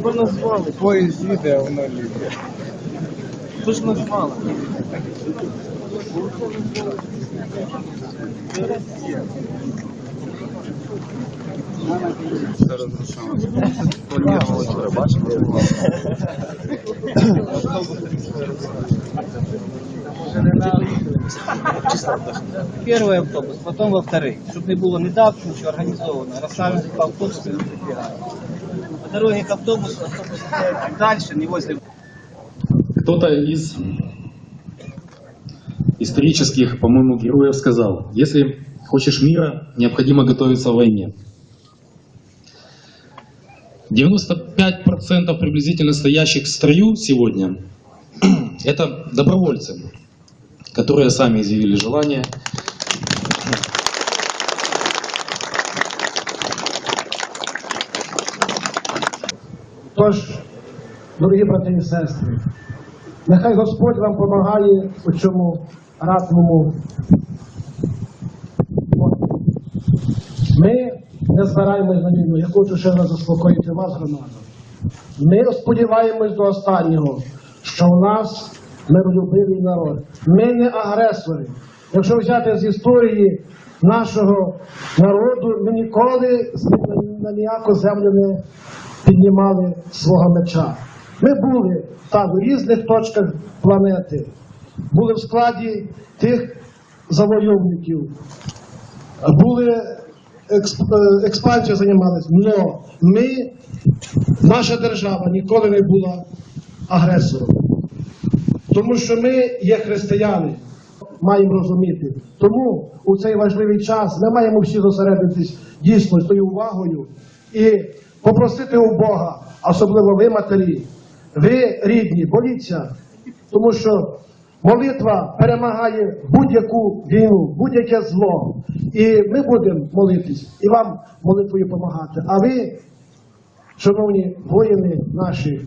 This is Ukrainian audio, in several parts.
Хто назвали? Поїзд їде, а воно лізе. Хто ж назвали? Первый автобус, потом во второй. Чтобы не было не давки, ничего организовано. Рассадник по автобусу прибегает. По дороге к автобусу, автобус стоит дальше, не возле Кто-то из исторических, по-моему, героев сказал, если хочешь мира, необходимо готовиться к войне. 95% приблизительно стоящих в строю сегодня – это добровольцы, которые сами изъявили желание Тож, дорогі брати і сестри, нехай Господь вам допомагає у цьому ратному. Ми не збираємось на війну. Я хочу ще раз заспокоїти вас, громада. Ми сподіваємось до останнього, що в нас миролюбивий народ. Ми не агресори. Якщо взяти з історії нашого народу, ми ніколи на ніяку землю не піднімали свого меча. Ми були так у різних точках планети, були в складі тих завойовників, були е, експансією займалися. Но ми, наша держава ніколи не була агресором. Тому що ми є християни, маємо розуміти. Тому у цей важливий час ми маємо всі зосередитись дійсно з тою увагою і попросити у Бога, особливо ви, матері, ви рідні, боліться, тому що молитва перемагає будь-яку війну, будь-яке зло. І ми будемо молитись і вам молитвою допомагати. А ви, шановні воїни наші,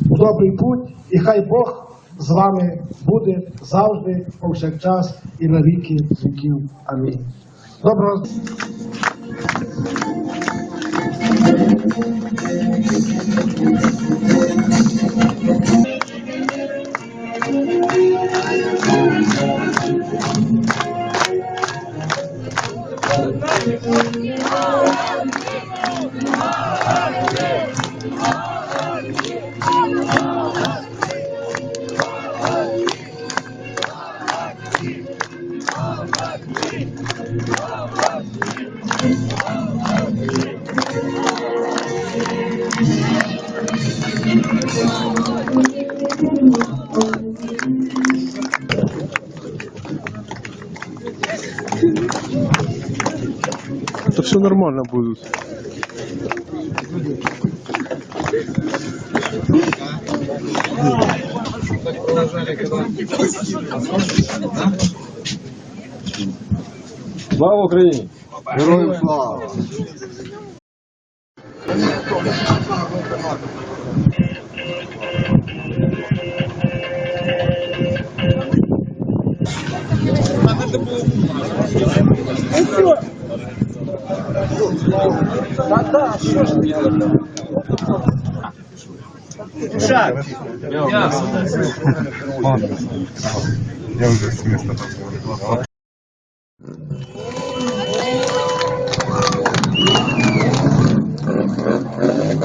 добрий путь, і хай Бог з вами буде завжди, повсякчас і на віки віків. Амінь. Доброго Это все нормально будет. Нажали, когда... Слава Україні! Героям слава! Да-да, що ж ти? Душа! Мясо, Я уже с места